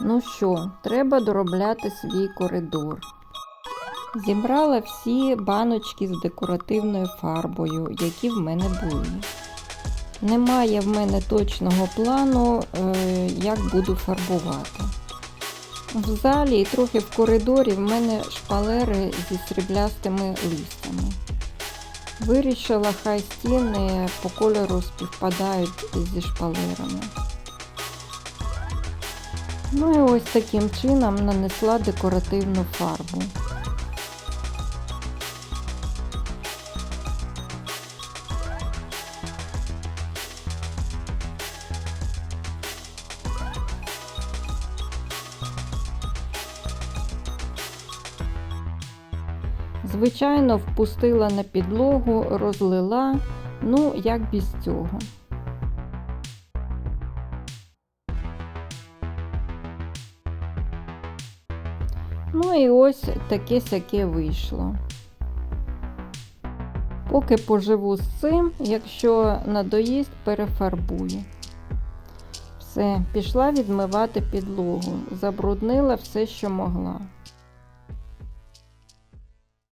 Ну що, треба доробляти свій коридор. Зібрала всі баночки з декоративною фарбою, які в мене були. Немає в мене точного плану, е, як буду фарбувати. В залі і трохи в коридорі в мене шпалери зі сріблястими листями. Вирішила, хай стіни по кольору співпадають зі шпалерами. Ну і ось таким чином нанесла декоративну фарбу. Звичайно, впустила на підлогу, розлила, ну як без цього. Ну і ось таке сяке вийшло. Поки поживу з цим, якщо надоїсть, перефарбую. Все, пішла відмивати підлогу, забруднила все, що могла.